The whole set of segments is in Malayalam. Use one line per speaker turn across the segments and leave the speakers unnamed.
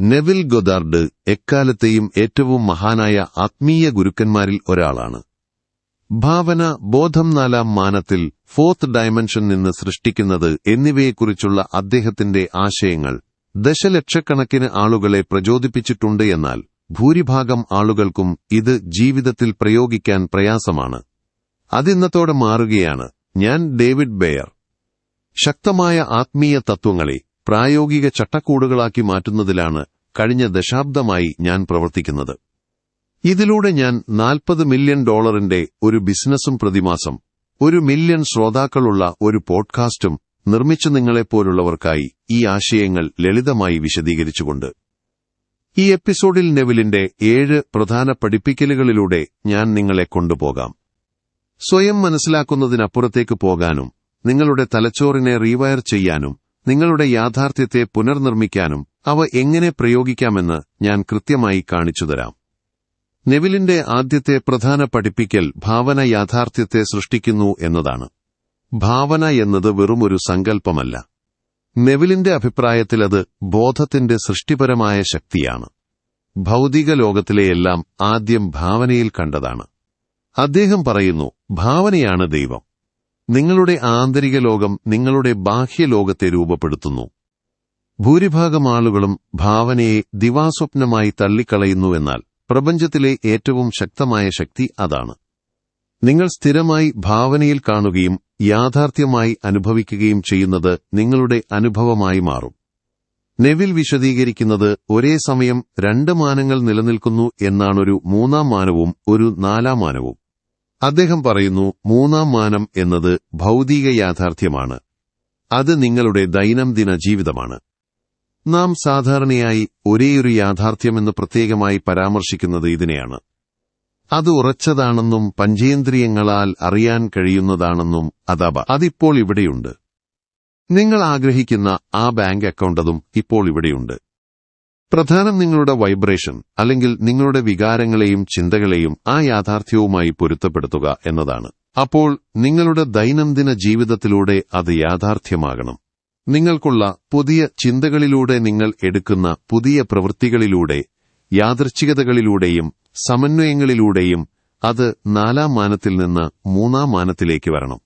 നെവിൽ ഗൊദാർഡ് എക്കാലത്തെയും ഏറ്റവും മഹാനായ ആത്മീയ ഗുരുക്കന്മാരിൽ ഒരാളാണ്. ഭാവന ബോധം നാലാം മാനത്തിൽ ഫോർത്ത് ഡയമെൻഷൻ നിന്ന് സൃഷ്ടിക്കുന്നത് എന്നിവയെക്കുറിച്ചുള്ള അദ്ദേഹത്തിന്റെ ആശയങ്ങൾ ദശലക്ഷക്കണക്കിന് ആളുകളെ പ്രചോദിപ്പിച്ചിട്ടുണ്ട് എന്നാൽ ഭൂരിഭാഗം ആളുകൾക്കും ഇത് ജീവിതത്തിൽ പ്രയോഗിക്കാൻ പ്രയാസമാണ്. അതിന്നത്തോടെ മാറുകയാണ് ഞാൻ ഡേവിഡ് ബെയർ. ശക്തമായ ആത്മീയ തത്വങ്ങളെ പ്രായോഗിക ചട്ടക്കൂടുകളാക്കി മാറ്റുന്നതിലാണ് കഴിഞ്ഞ ദശാബ്ദമായി ഞാൻ പ്രവർത്തിക്കുന്നത്. ഇതിലൂടെ ഞാൻ നാൽപ്പത് മില്യൺ ഡോളറിന്റെ ഒരു ബിസിനസ്സും പ്രതിമാസം ഒരു മില്യൺ ശ്രോതാക്കളുള്ള ഒരു പോഡ്കാസ്റ്റും നിർമ്മിച്ചു നിങ്ങളെപ്പോലുള്ളവർക്കായി ഈ ആശയങ്ങൾ ലളിതമായി വിശദീകരിച്ചുകൊണ്ട്. ഈ എപ്പിസോഡിൽ നെവിലിന്റെ ഏഴ് പ്രധാന പഠിപ്പിക്കലുകളിലൂടെ ഞാൻ നിങ്ങളെ കൊണ്ടുപോകാം. സ്വയം മനസ്സിലാക്കുന്നതിനപ്പുറത്തേക്ക് പോകാനും നിങ്ങളുടെ തലച്ചോറിനെ റീവയർ ചെയ്യാനും നിങ്ങളുടെ യാഥാർത്ഥ്യത്തെ പുനർനിർമ്മിക്കാനും അവ എങ്ങനെ പ്രയോഗിക്കാമെന്ന് ഞാൻ കൃത്യമായി കാണിച്ചുതരാം നെവിലിന്റെ ആദ്യത്തെ പ്രധാന പഠിപ്പിക്കൽ ഭാവന യാഥാർത്ഥ്യത്തെ സൃഷ്ടിക്കുന്നു എന്നതാണ്. ഭാവന എന്നത് വെറുമൊരു സങ്കല്പമല്ല. നെവിലിന്റെ അഭിപ്രായത്തിൽ അത് ബോധത്തിന്റെ സൃഷ്ടിപരമായ ശക്തിയാണ്. ഭൗതിക ലോകത്തിലെയെല്ലാം ആദ്യം ഭാവനയിൽ കണ്ടതാണ്. അദ്ദേഹം പറയുന്നു ഭാവനയാണ് ദൈവം. നിങ്ങളുടെ ആന്തരിക ലോകം നിങ്ങളുടെ ബാഹ്യലോകത്തെ രൂപപ്പെടുത്തുന്നു. ഭൂരിഭാഗം ആളുകളും ഭാവനയെ ദിവാസ്വപ്നമായി തള്ളിക്കളയുന്നുവെന്നാൽ പ്രപഞ്ചത്തിലെ ഏറ്റവും ശക്തമായ ശക്തി അതാണ്. നിങ്ങൾ സ്ഥിരമായി ഭാവനയിൽ കാണുകയും യാഥാർത്ഥ്യമായി അനുഭവിക്കുകയും ചെയ്യുന്നത് നിങ്ങളുടെ അനുഭവമായി മാറും. നെവിൽ വിശദീകരിക്കുന്നത് ഒരേ സമയം രണ്ട് മാനങ്ങൾ നിലനിൽക്കുന്നു എന്നാണൊരു മൂന്നാം മാനവും ഒരു നാലാം മാനവും. അദ്ദേഹം പറയുന്നു മൂന്നാം മാനം എന്നത് ഭൗതിക യാഥാർത്ഥ്യമാണ്. അത് നിങ്ങളുടെ ദൈനംദിന ജീവിതമാണ്. നാം സാധാരണയായി ഒരേയൊരു യാഥാർത്ഥ്യമെന്ന് പ്രത്യേകമായി പരാമർശിക്കുന്നത് ഇതിനെയാണ്. അത് ഉറച്ചതാണെന്നും പഞ്ചേന്ദ്രിയങ്ങളാൽ അറിയാൻ കഴിയുന്നതാണെന്നും അതബ അതിപ്പോൾ ഇവിടെയുണ്ട്. നിങ്ങൾ ആഗ്രഹിക്കുന്ന ആ ബാങ്ക് അക്കൗണ്ടതും ഇപ്പോൾ ഇവിടെയുണ്ട്. പ്രധാനം നിങ്ങളുടെ വൈബ്രേഷൻ അല്ലെങ്കിൽ നിങ്ങളുടെ വികാരങ്ങളെയും ചിന്തകളെയും ആ യാഥാർത്ഥ്യവുമായി പൊരുത്തപ്പെടുത്തുക എന്നതാണ്. അപ്പോൾ നിങ്ങളുടെ ദൈനംദിന ജീവിതത്തിലൂടെ അത് യാഥാർത്ഥ്യമാകണം. നിങ്ങൾക്കുള്ള പുതിയ ചിന്തകളിലൂടെ നിങ്ങൾ എടുക്കുന്ന പുതിയ പ്രവൃത്തികളിലൂടെ യാദൃച്ഛികതകളിലൂടെയും സമന്വയങ്ങളിലൂടെയും അത് നാലാം മാനത്തിൽ നിന്ന് മൂന്നാം മാനത്തിലേക്ക് വരണം.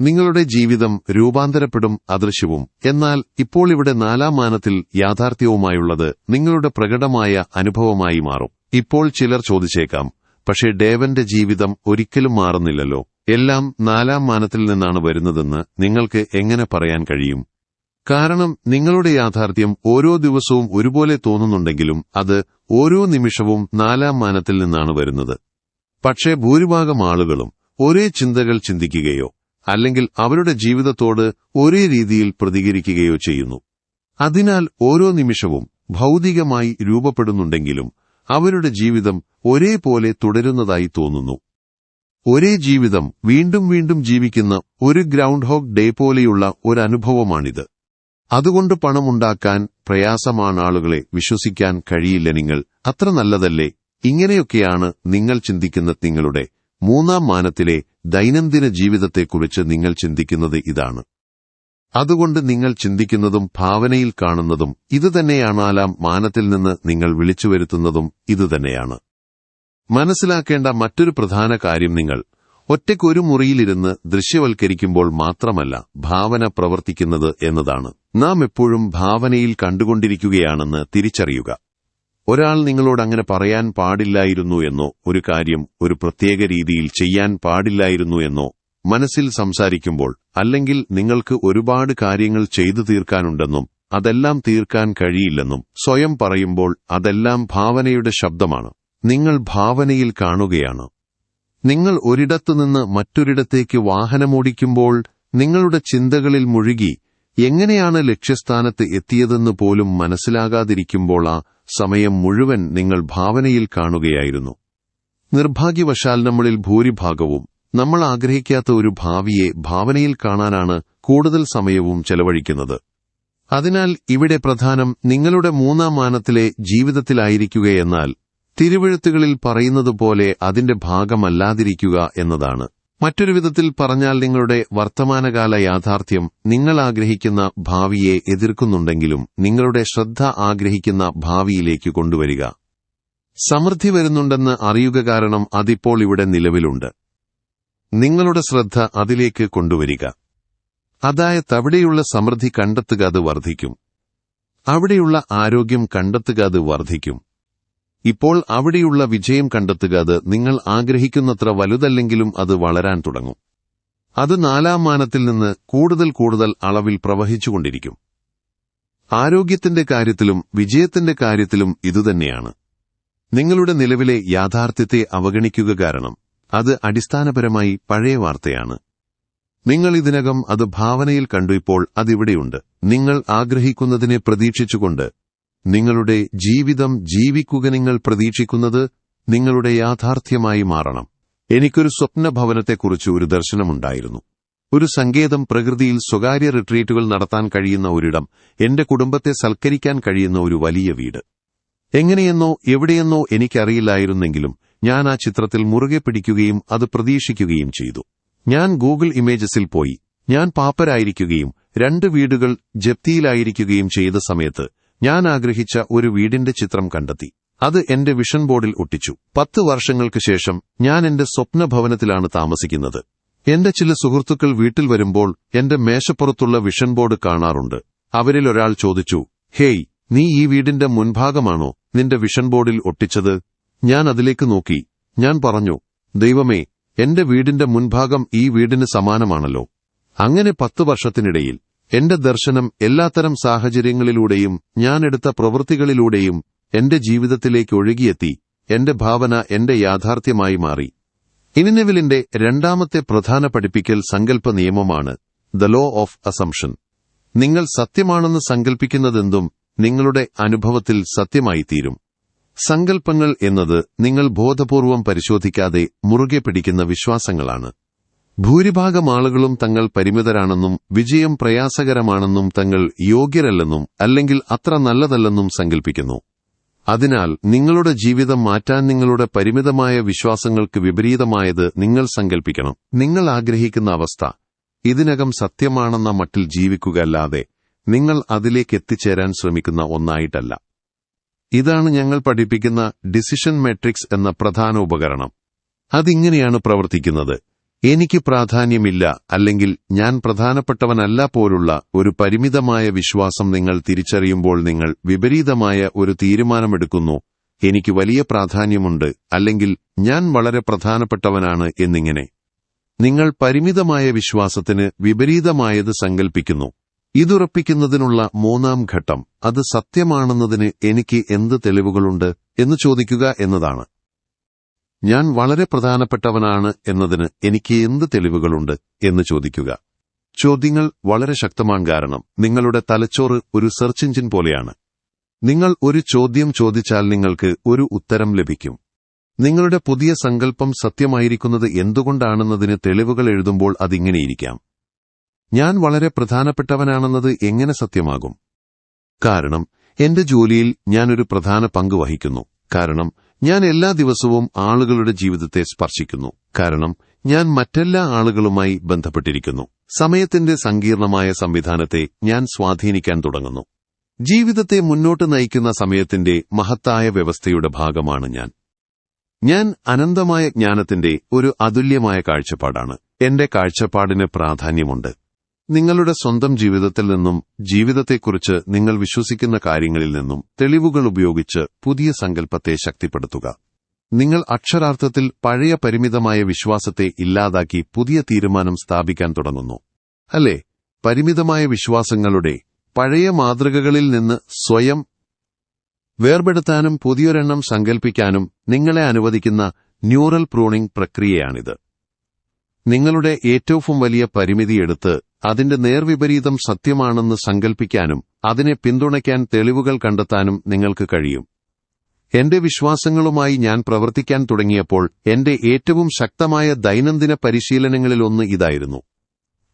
നിങ്ങളുടെ ജീവിതം രൂപാന്തരപ്പെടും അദൃശ്യവും. എന്നാൽ ഇപ്പോൾ ഇവിടെ നാലാം മാനത്തിൽ യാഥാർത്ഥ്യവുമായുള്ളത് നിങ്ങളുടെ പ്രകടമായ അനുഭവമായി മാറും. ഇപ്പോൾ ചിലർ ചോദിച്ചേക്കാം പക്ഷേ ഡേവന്റെ ജീവിതം ഒരിക്കലും മാറുന്നില്ലല്ലോ. എല്ലാം നാലാം മാനത്തിൽ നിന്നാണ് വരുന്നതെന്ന് നിങ്ങൾക്ക് എങ്ങനെ പറയാൻ കഴിയും? കാരണം നിങ്ങളുടെ യാഥാർത്ഥ്യം ഓരോ ദിവസവും ഒരുപോലെ തോന്നുന്നുണ്ടെങ്കിലും അത് ഓരോ നിമിഷവും നാലാം മാനത്തിൽ നിന്നാണ് വരുന്നത്. പക്ഷേ ഭൂരിഭാഗം ആളുകളും ഒരേ ചിന്തകൾ ചിന്തിക്കുകയോ അല്ലെങ്കിൽ അവരുടെ ജീവിതത്തോട് ഒരേ രീതിയിൽ പ്രതികരിക്കുകയോ ചെയ്യുന്നു. അതിനാൽ ഓരോ നിമിഷവും ഭൗതികമായി രൂപപ്പെടുന്നുണ്ടെങ്കിലും അവരുടെ ജീവിതം ഒരേപോലെ തുടരുന്നതായി തോന്നുന്നു. ഒരേ ജീവിതം വീണ്ടും വീണ്ടും ജീവിക്കുന്ന ഒരു ഗ്രൗണ്ട് ഹോക്ക് ഡേ പോലെയുള്ള ഒരു അനുഭവമാണിത് അതുകൊണ്ട് പണമുണ്ടാക്കാൻ പ്രയാസമാണ് ആളുകളെ വിശ്വസിക്കാൻ കഴിയില്ല നിങ്ങൾ. അത്ര നല്ലതല്ലേ? ഇങ്ങനെയൊക്കെയാണ് നിങ്ങൾ ചിന്തിക്കുന്ന നിങ്ങളുടെ മൂന്നാം മാനത്തിലെ ദൈനംദിന ജീവിതത്തെക്കുറിച്ച് നിങ്ങൾ ചിന്തിക്കുന്നത് ഇതാണ്. അതുകൊണ്ട് നിങ്ങൾ ചിന്തിക്കുന്നതും ഭാവനയിൽ കാണുന്നതും ഇതുതന്നെയാണാലാം മാനത്തിൽ നിന്ന് നിങ്ങൾ വിളിച്ചു വരുത്തുന്നതും ഇതുതന്നെയാണ്. മനസ്സിലാക്കേണ്ട മറ്റൊരു പ്രധാന കാര്യം നിങ്ങൾ ഒറ്റയ്ക്കൊരു മുറിയിലിരുന്ന് ദൃശ്യവൽക്കരിക്കുമ്പോൾ മാത്രമല്ല ഭാവന പ്രവർത്തിക്കുന്നത് എന്നതാണ്. നാം എപ്പോഴും ഭാവനയിൽ കണ്ടുകൊണ്ടിരിക്കുകയാണെന്ന് തിരിച്ചറിയുക. ഒരാൾ നിങ്ങളോട് അങ്ങനെ പറയാൻ പാടില്ലായിരുന്നു എന്നോ ഒരു കാര്യം ഒരു പ്രത്യേക രീതിയിൽ ചെയ്യാൻ പാടില്ലായിരുന്നു എന്നോ മനസ്സിൽ സംസാരിക്കുമ്പോൾ അല്ലെങ്കിൽ നിങ്ങൾക്ക് ഒരുപാട് കാര്യങ്ങൾ ചെയ്തു തീർക്കാനുണ്ടെന്നും അതെല്ലാം തീർക്കാൻ കഴിയില്ലെന്നും സ്വയം പറയുമ്പോൾ അതെല്ലാം ഭാവനയുടെ ശബ്ദമാണ്. നിങ്ങൾ ഭാവനയിൽ കാണുകയാണ്. നിങ്ങൾ ഒരിടത്തുനിന്ന് മറ്റൊരിടത്തേക്ക് വാഹനമോടിക്കുമ്പോൾ നിങ്ങളുടെ ചിന്തകളിൽ മുഴുകി എങ്ങനെയാണ് ലക്ഷ്യസ്ഥാനത്ത് എത്തിയതെന്ന് പോലും മനസ്സിലാകാതിരിക്കുമ്പോൾ ആ സമയം മുഴുവൻ നിങ്ങൾ ഭാവനയിൽ കാണുകയായിരുന്നു. നിർഭാഗ്യവശാൽ നമ്മളിൽ ഭൂരിഭാഗവും നമ്മൾ ആഗ്രഹിക്കാത്ത ഒരു ഭാവിയെ ഭാവനയിൽ കാണാനാണ് കൂടുതൽ സമയവും ചെലവഴിക്കുന്നത്. അതിനാൽ ഇവിടെ പ്രധാനം നിങ്ങളുടെ മൂന്നാം മാനത്തിലെ ജീവിതത്തിലായിരിക്കുകയെന്നാൽ തിരുവഴുത്തുകളിൽ പറയുന്നതുപോലെ അതിന്റെ ഭാഗമല്ലാതിരിക്കുക എന്നതാണ്. മറ്റൊരു വിധത്തിൽ പറഞ്ഞാൽ നിങ്ങളുടെ വർത്തമാനകാല യാഥാർത്ഥ്യം നിങ്ങൾ ആഗ്രഹിക്കുന്ന ഭാവിയെ എതിർക്കുന്നുണ്ടെങ്കിലും നിങ്ങളുടെ ശ്രദ്ധ ആഗ്രഹിക്കുന്ന ഭാവിയിലേക്ക് കൊണ്ടുവരിക. സമൃദ്ധി വരുന്നുണ്ടെന്ന് അറിയുക കാരണം അതിപ്പോൾ ഇവിടെ നിലവിലുണ്ട്. നിങ്ങളുടെ ശ്രദ്ധ അതിലേക്ക് കൊണ്ടുവരിക. അതായത് അവിടെയുള്ള സമൃദ്ധി കണ്ടെത്തുക അത് വർദ്ധിക്കും. അവിടെയുള്ള ആരോഗ്യം കണ്ടെത്തുക അത് വർദ്ധിക്കും. ഇപ്പോൾ അവിടെയുള്ള വിജയം കണ്ടെത്തുക അത് നിങ്ങൾ ആഗ്രഹിക്കുന്നത്ര വലുതല്ലെങ്കിലും അത് വളരാൻ തുടങ്ങും. അത് നാലാം മാനത്തിൽ നിന്ന് കൂടുതൽ കൂടുതൽ അളവിൽ പ്രവഹിച്ചുകൊണ്ടിരിക്കും. ആരോഗ്യത്തിന്റെ കാര്യത്തിലും വിജയത്തിന്റെ കാര്യത്തിലും ഇതുതന്നെയാണ് നിങ്ങളുടെ നിലവിലെ യാഥാർത്ഥ്യത്തെ അവഗണിക്കുക കാരണം അത് അടിസ്ഥാനപരമായി പഴയ വാർത്തയാണ്. നിങ്ങൾ ഇതിനകം അത് ഭാവനയിൽ കണ്ടു ഇപ്പോൾ അതിവിടെയുണ്ട്. നിങ്ങൾ ആഗ്രഹിക്കുന്നതിനെ പ്രതീക്ഷിച്ചുകൊണ്ട് നിങ്ങളുടെ ജീവിതം ജീവിക്കുക നിങ്ങൾ പ്രതീക്ഷിക്കുന്നത് നിങ്ങളുടെ യാഥാർത്ഥ്യമായി മാറണം. എനിക്കൊരു സ്വപ്ന ഭവനത്തെക്കുറിച്ച് ഒരു ദർശനമുണ്ടായിരുന്നു. ഒരു സങ്കേതം പ്രകൃതിയിൽ സ്വകാര്യ റിട്രീറ്റുകൾ നടത്താൻ കഴിയുന്ന ഒരിടം എന്റെ കുടുംബത്തെ സൽക്കരിക്കാൻ കഴിയുന്ന ഒരു വലിയ വീട്. എങ്ങനെയെന്നോ എവിടെയെന്നോ എനിക്കറിയില്ലായിരുന്നെങ്കിലും ഞാൻ ആ ചിത്രത്തിൽ മുറുകെ പിടിക്കുകയും അത് പ്രതീക്ഷിക്കുകയും ചെയ്തു. ഞാൻ ഗൂഗിൾ ഇമേജസിൽ പോയി. ഞാൻ പാപ്പരായിരിക്കുകയും രണ്ട് വീടുകൾ ജപ്തിയിലായിരിക്കുകയും ചെയ്ത സമയത്ത് ഞാൻ ആഗ്രഹിച്ച ഒരു വീടിന്റെ ചിത്രം കണ്ടെത്തി. അത് എന്റെ വിഷൻ ബോർഡിൽ ഒട്ടിച്ചു. പത്ത് വർഷങ്ങൾക്ക് ശേഷം ഞാൻ എന്റെ സ്വപ്നഭവനത്തിലാണ് താമസിക്കുന്നത്. എന്റെ ചില സുഹൃത്തുക്കൾ വീട്ടിൽ വരുമ്പോൾ എന്റെ മേശപ്പുറത്തുള്ള വിഷൻ ബോർഡ് കാണാറുണ്ട്. അവരിൽ ഒരാൾ ചോദിച്ചു ഹേയ് നീ ഈ വീടിന്റെ മുൻഭാഗമാണോ നിന്റെ വിഷൻ ബോർഡിൽ ഒട്ടിച്ചത്? ഞാൻ അതിലേക്ക് നോക്കി. ഞാൻ പറഞ്ഞു ദൈവമേ എന്റെ വീടിന്റെ മുൻഭാഗം ഈ വീടിന് സമാനമാണല്ലോ. അങ്ങനെ പത്തു വർഷത്തിനിടയിൽ എന്റെ ദർശനം എല്ലാത്തരം സാഹചര്യങ്ങളിലൂടെയും ഞാൻ ഞാനെടുത്ത പ്രവൃത്തികളിലൂടെയും എന്റെ ജീവിതത്തിലേക്ക് ഒഴുകിയെത്തി എന്റെ ഭാവന എന്റെ യാഥാർത്ഥ്യമായി മാറി. ഇനിനെവിലിന്റെ രണ്ടാമത്തെ പ്രധാന പഠിപ്പിക്കൽ സങ്കല്പ നിയമമാണ് ദ ലോ ഓഫ് അസംഷൻ നിങ്ങൾ സത്യമാണെന്ന് സങ്കല്പിക്കുന്നതെന്തും നിങ്ങളുടെ അനുഭവത്തിൽ സത്യമായി തീരും സങ്കല്പങ്ങൾ എന്നത് നിങ്ങൾ ബോധപൂർവം പരിശോധിക്കാതെ മുറുകെ പിടിക്കുന്ന വിശ്വാസങ്ങളാണ്. ഭൂരിഭാഗം ആളുകളും തങ്ങൾ പരിമിതരാണെന്നും വിജയം പ്രയാസകരമാണെന്നും തങ്ങൾ യോഗ്യരല്ലെന്നും അല്ലെങ്കിൽ അത്ര നല്ലതല്ലെന്നും സങ്കൽപ്പിക്കുന്നു. അതിനാൽ നിങ്ങളുടെ ജീവിതം മാറ്റാൻ നിങ്ങളുടെ പരിമിതമായ വിശ്വാസങ്ങൾക്ക് വിപരീതമായത് നിങ്ങൾ സങ്കൽപ്പിക്കണം. നിങ്ങൾ ആഗ്രഹിക്കുന്ന അവസ്ഥ ഇതിനകം സത്യമാണെന്ന മട്ടിൽ ജീവിക്കുക അല്ലാതെ നിങ്ങൾ അതിലേക്ക് എത്തിച്ചേരാൻ ശ്രമിക്കുന്ന ഒന്നായിട്ടല്ല. ഇതാണ് ഞങ്ങൾ പഠിപ്പിക്കുന്ന ഡിസിഷൻ മെട്രിക്സ് എന്ന പ്രധാന ഉപകരണം. അതിങ്ങനെയാണ് പ്രവർത്തിക്കുന്നത്. എനിക്ക് പ്രാധാന്യമില്ല അല്ലെങ്കിൽ ഞാൻ പ്രധാനപ്പെട്ടവനല്ല പോലുള്ള ഒരു പരിമിതമായ വിശ്വാസം നിങ്ങൾ തിരിച്ചറിയുമ്പോൾ നിങ്ങൾ വിപരീതമായ ഒരു തീരുമാനമെടുക്കുന്നു. എനിക്ക് വലിയ പ്രാധാന്യമുണ്ട് അല്ലെങ്കിൽ ഞാൻ വളരെ പ്രധാനപ്പെട്ടവനാണ് എന്നിങ്ങനെ. നിങ്ങൾ പരിമിതമായ വിശ്വാസത്തിന് വിപരീതമായത് സങ്കൽപ്പിക്കുന്നു. ഇതുറപ്പിക്കുന്നതിനുള്ള മൂന്നാം ഘട്ടം അത് സത്യമാണെന്നതിന് എനിക്ക് എന്ത് തെളിവുകളുണ്ട് എന്ന് ചോദിക്കുക എന്നതാണ്. ഞാൻ വളരെ പ്രധാനപ്പെട്ടവനാണ് എന്നതിന് എനിക്ക് എന്ത് തെളിവുകളുണ്ട് എന്ന് ചോദിക്കുക. ചോദ്യങ്ങൾ വളരെ ശക്തമാണ് കാരണം നിങ്ങളുടെ തലച്ചോറ് ഒരു സെർച്ച് എഞ്ചിൻ പോലെയാണ്. നിങ്ങൾ ഒരു ചോദ്യം ചോദിച്ചാൽ നിങ്ങൾക്ക് ഒരു ഉത്തരം ലഭിക്കും. നിങ്ങളുടെ പുതിയ സങ്കല്പം സത്യമായിരിക്കുന്നത് എന്തുകൊണ്ടാണെന്നതിന് തെളിവുകൾ എഴുതുമ്പോൾ അതിങ്ങനെയിരിക്കാം. ഞാൻ വളരെ പ്രധാനപ്പെട്ടവനാണെന്നത് എങ്ങനെ സത്യമാകും? കാരണം എന്റെ ജോലിയിൽ ഞാനൊരു പ്രധാന പങ്ക് വഹിക്കുന്നു. കാരണം ഞാൻ എല്ലാ ദിവസവും ആളുകളുടെ ജീവിതത്തെ സ്പർശിക്കുന്നു. കാരണം ഞാൻ മറ്റെല്ലാ ആളുകളുമായി ബന്ധപ്പെട്ടിരിക്കുന്നു. സമയത്തിന്റെ സങ്കീർണമായ സംവിധാനത്തെ ഞാൻ സ്വാധീനിക്കാൻ തുടങ്ങുന്നു. ജീവിതത്തെ മുന്നോട്ട് നയിക്കുന്ന സമയത്തിന്റെ മഹത്തായ വ്യവസ്ഥയുടെ ഭാഗമാണ് ഞാൻ. ഞാൻ അനന്തമായ ജ്ഞാനത്തിന്റെ ഒരു അതുല്യമായ കാഴ്ചപ്പാടാണ്. എന്റെ കാഴ്ചപ്പാടിന് പ്രാധാന്യമുണ്ട്. നിങ്ങളുടെ സ്വന്തം ജീവിതത്തിൽ നിന്നും ജീവിതത്തെക്കുറിച്ച് നിങ്ങൾ വിശ്വസിക്കുന്ന കാര്യങ്ങളിൽ നിന്നും തെളിവുകൾ ഉപയോഗിച്ച് പുതിയ സങ്കല്പത്തെ ശക്തിപ്പെടുത്തുക. നിങ്ങൾ അക്ഷരാർത്ഥത്തിൽ പഴയ പരിമിതമായ വിശ്വാസത്തെ ഇല്ലാതാക്കി പുതിയ തീരുമാനം സ്ഥാപിക്കാൻ തുടങ്ങുന്നു. അല്ലേ? പരിമിതമായ വിശ്വാസങ്ങളുടെ പഴയ മാതൃകകളിൽ നിന്ന് സ്വയം വേർപെടുത്താനും പുതിയൊരെണ്ണം സങ്കൽപ്പിക്കാനും നിങ്ങളെ അനുവദിക്കുന്ന ന്യൂറൽ പ്രൂണിംഗ് പ്രക്രിയയാണിത്. നിങ്ങളുടെ ഏറ്റവും വലിയ പരിമിതിയെടുത്ത് അതിന്റെ നേർവിപരീതം സത്യമാണെന്ന് സങ്കൽപ്പിക്കാനും അതിനെ പിന്തുണയ്ക്കാൻ തെളിവുകൾ കണ്ടെത്താനും നിങ്ങൾക്ക് കഴിയും. എന്റെ വിശ്വാസങ്ങളുമായി ഞാൻ പ്രവർത്തിക്കാൻ തുടങ്ങിയപ്പോൾ എന്റെ ഏറ്റവും ശക്തമായ ദൈനംദിന പരിശീലനങ്ങളിലൊന്ന് ഇതായിരുന്നു.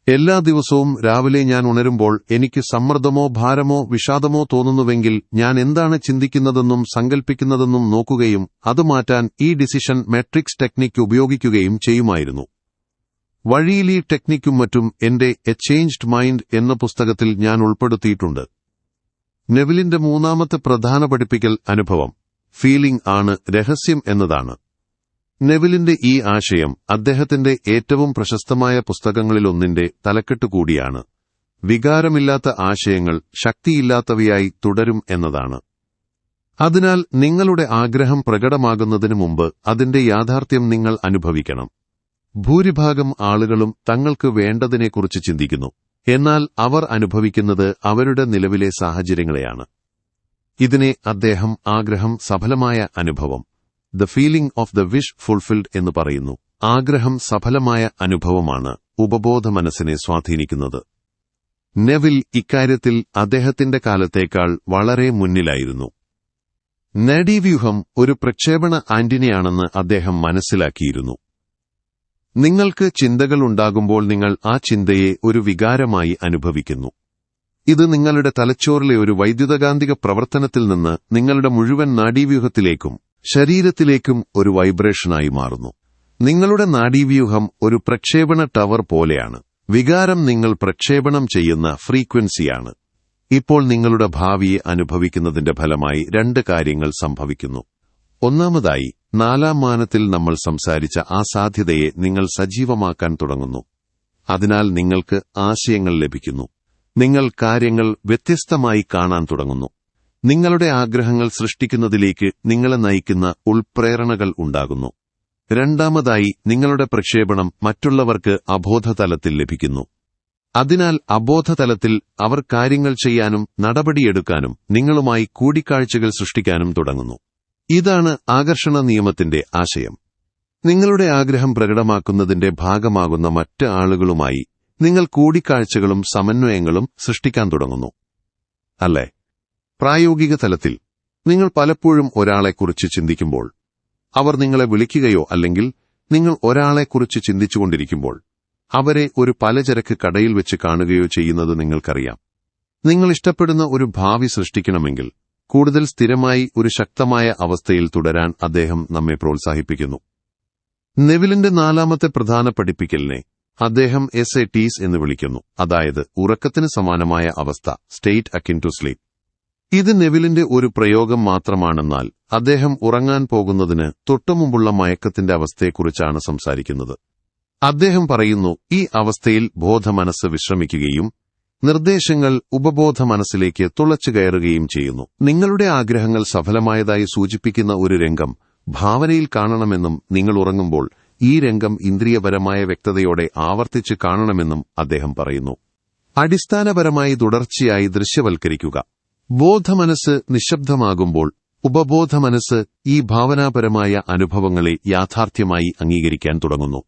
എല്ലാ ദിവസവും രാവിലെ ഞാൻ ഉണരുമ്പോൾ എനിക്ക് സമ്മർദ്ദമോ ഭാരമോ വിഷാദമോ തോന്നുന്നുവെങ്കിൽ ഞാൻ എന്താണ് ചിന്തിക്കുന്നതെന്നും സങ്കൽപ്പിക്കുന്നതെന്നും നോക്കുകയും അത് മാറ്റാൻ ഈ ഡിസിഷൻ മെട്രിക്സ് ടെക്നിക് ഉപയോഗിക്കുകയും ചെയ്യുമായിരുന്നു. വഴിയിൽ ഈ ടെക്നിക്കും മറ്റും എന്റെ എ ചേഞ്ച്ഡ് മൈൻഡ് എന്ന പുസ്തകത്തിൽ ഞാൻ ഉൾപ്പെടുത്തിയിട്ടുണ്ട്. നെവിലിന്റെ മൂന്നാമത്തെ പ്രധാന പഠിപ്പിക്കൽ അനുഭവം ഫീലിംഗ് ആണ് രഹസ്യം എന്നതാണ്. നെവിലിന്റെ ഈ ആശയം അദ്ദേഹത്തിന്റെ ഏറ്റവും പ്രശസ്തമായ പുസ്തകങ്ങളിലൊന്നിന്റെ തലക്കെട്ട് കൂടിയാണ്. വികാരമില്ലാത്ത ആശയങ്ങൾ ശക്തിയില്ലാത്തവയായി തുടരും എന്നതാണ്. അതിനാൽ നിങ്ങളുടെ ആഗ്രഹം പ്രകടമാകുന്നതിനു മുമ്പ് അതിന്റെ യാഥാർത്ഥ്യം നിങ്ങൾ അനുഭവിക്കണം. ഭൂരിഭാഗം ആളുകളും തങ്ങൾക്ക് വേണ്ടതിനെക്കുറിച്ച് ചിന്തിക്കുന്നു. എന്നാൽ അവർ അനുഭവിക്കുന്നത് അവരുടെ നിലവിലെ സാഹചര്യങ്ങളെയാണ്. ഇതിനെ അദ്ദേഹം ആഗ്രഹം സഫലമായ അനുഭവം the feeling of the wish fulfilled എന്ന് പറയുന്നു. ആഗ്രഹം സഫലമായ അനുഭവമാണ് ഉപബോധ മനസ്സിനെ സ്വാധീനിക്കുന്നത്. നെവിൽ ഇക്കാര്യത്തിൽ അദ്ദേഹത്തിന്റെ കാലത്തേക്കാൾ വളരെ മുന്നിലായിരുന്നു. നാഡീവ്യൂഹം ഒരു പ്രക്ഷേപണ ആന്റിനയാണെന്ന് അദ്ദേഹം മനസ്സിലാക്കിയിരുന്നു. നിങ്ങൾക്ക് ചിന്തകൾ ഉണ്ടാകുമ്പോൾ നിങ്ങൾ ആ ചിന്തയെ ഒരു വികാരമായി അനുഭവിക്കുന്നു. ഇത് നിങ്ങളുടെ തലച്ചോറിലെ ഒരു വൈദ്യുതകാന്തിക പ്രവർത്തനത്തിൽ നിന്ന് നിങ്ങളുടെ മുഴുവൻ നാഡീവ്യൂഹത്തിലേക്കും ശരീരത്തിലേക്കും ഒരു വൈബ്രേഷനായി മാറുന്നു. നിങ്ങളുടെ നാഡീവ്യൂഹം ഒരു പ്രക്ഷേപണ ടവർ പോലെയാണ്. വികാരം നിങ്ങൾ പ്രക്ഷേപണം ചെയ്യുന്ന ഫ്രീക്വൻസിയാണ്. ഇപ്പോൾ നിങ്ങളുടെ ഭാവിയെ അനുഭവിക്കുന്നതിന്റെ ഫലമായി രണ്ട് കാര്യങ്ങൾ സംഭവിക്കുന്നു. ഒന്നാമതായി നാലാം മാനത്തിൽ നമ്മൾ സംസാരിച്ച ആ സാധ്യതയെ നിങ്ങൾ സജീവമാക്കാൻ തുടങ്ങുന്നു. അതിനാൽ നിങ്ങൾക്ക് ആശയങ്ങൾ ലഭിക്കുന്നു. നിങ്ങൾ കാര്യങ്ങൾ വ്യത്യസ്തമായി കാണാൻ തുടങ്ങുന്നു. നിങ്ങളുടെ ആഗ്രഹങ്ങൾ സൃഷ്ടിക്കുന്നതിലേക്ക് നിങ്ങളെ നയിക്കുന്ന ഉൾപ്രേരണകൾ ഉണ്ടാകുന്നു. രണ്ടാമതായി നിങ്ങളുടെ പ്രക്ഷേപണം മറ്റുള്ളവർക്ക് അബോധതലത്തിൽ ലഭിക്കുന്നു. അതിനാൽ അബോധതലത്തിൽ അവർ കാര്യങ്ങൾ ചെയ്യാനും നടപടിയെടുക്കാനും നിങ്ങളുമായി കൂടിക്കാഴ്ചകൾ സൃഷ്ടിക്കാനും തുടങ്ങുന്നു. ഇതാണ് ആകർഷണ നിയമത്തിന്റെ ആശയം. നിങ്ങളുടെ ആഗ്രഹം പ്രകടമാക്കുന്നതിന്റെ ഭാഗമാകുന്ന മറ്റ് ആളുകളുമായി നിങ്ങൾ കൂടിക്കാഴ്ചകളും സമന്വയങ്ങളും സൃഷ്ടിക്കാൻ തുടങ്ങുന്നു. അല്ലേ? പ്രായോഗിക തലത്തിൽ നിങ്ങൾ പലപ്പോഴും ഒരാളെക്കുറിച്ച് ചിന്തിക്കുമ്പോൾ അവർ നിങ്ങളെ വിളിക്കുകയോ അല്ലെങ്കിൽ നിങ്ങൾ ഒരാളെക്കുറിച്ച് ചിന്തിച്ചുകൊണ്ടിരിക്കുമ്പോൾ അവരെ ഒരു പലചരക്ക് കടയിൽ വെച്ച് കാണുകയോ ചെയ്യുന്നത് നിങ്ങൾക്കറിയാം. നിങ്ങൾ ഇഷ്ടപ്പെടുന്ന ഒരു ഭാവി സൃഷ്ടിക്കണമെങ്കിൽ കൂടുതൽ സ്ഥിരമായി ഒരു ശക്തമായ അവസ്ഥയിൽ തുടരാൻ അദ്ദേഹം നമ്മെ പ്രോത്സാഹിപ്പിക്കുന്നു. നെവിലിന്റെ നാലാമത്തെ പ്രധാന പഠിപ്പിക്കലിനെ അദ്ദേഹം എസ് എ ടീസ് എന്ന് വിളിക്കുന്നു. അതായത് ഉറക്കത്തിന് സമാനമായ അവസ്ഥ സ്റ്റേറ്റ് അക്കിൻ ടു സ്ലീപ്പ് ഇത് നെവിലിന്റെ ഒരു പ്രയോഗം മാത്രമാണെന്നാൽ അദ്ദേഹം ഉറങ്ങാൻ പോകുന്നതിന് തൊട്ടുമുമ്പുള്ള മയക്കത്തിന്റെ അവസ്ഥയെക്കുറിച്ചാണ് സംസാരിക്കുന്നത്. അദ്ദേഹം പറയുന്നു ഈ അവസ്ഥയിൽ ബോധമനസ്സ് വിശ്രമിക്കുകയും നിർദ്ദേശങ്ങൾ ഉപബോധ മനസ്സിലേക്ക് തുളച്ചു കയറുകയും ചെയ്യുന്നു. നിങ്ങളുടെ ആഗ്രഹങ്ങൾ സഫലമായതായി സൂചിപ്പിക്കുന്ന ഒരു രംഗം ഭാവനയിൽ കാണണമെന്നും നിങ്ങൾ ഉറങ്ങുമ്പോൾ ഈ രംഗം ഇന്ദ്രിയപരമായ വ്യക്തതയോടെ ആവർത്തിച്ച് കാണണമെന്നും അദ്ദേഹം പറയുന്നു. അടിസ്ഥാനപരമായി തുടർച്ചയായി ദൃശ്യവൽക്കരിക്കുക. ബോധമനസ് നിശബ്ദമാകുമ്പോൾ ഉപബോധ മനസ്സ് ഈ ഭാവനാപരമായ അനുഭവങ്ങളെ യാഥാർത്ഥ്യമായി അംഗീകരിക്കാൻ തുടങ്ങുന്നു.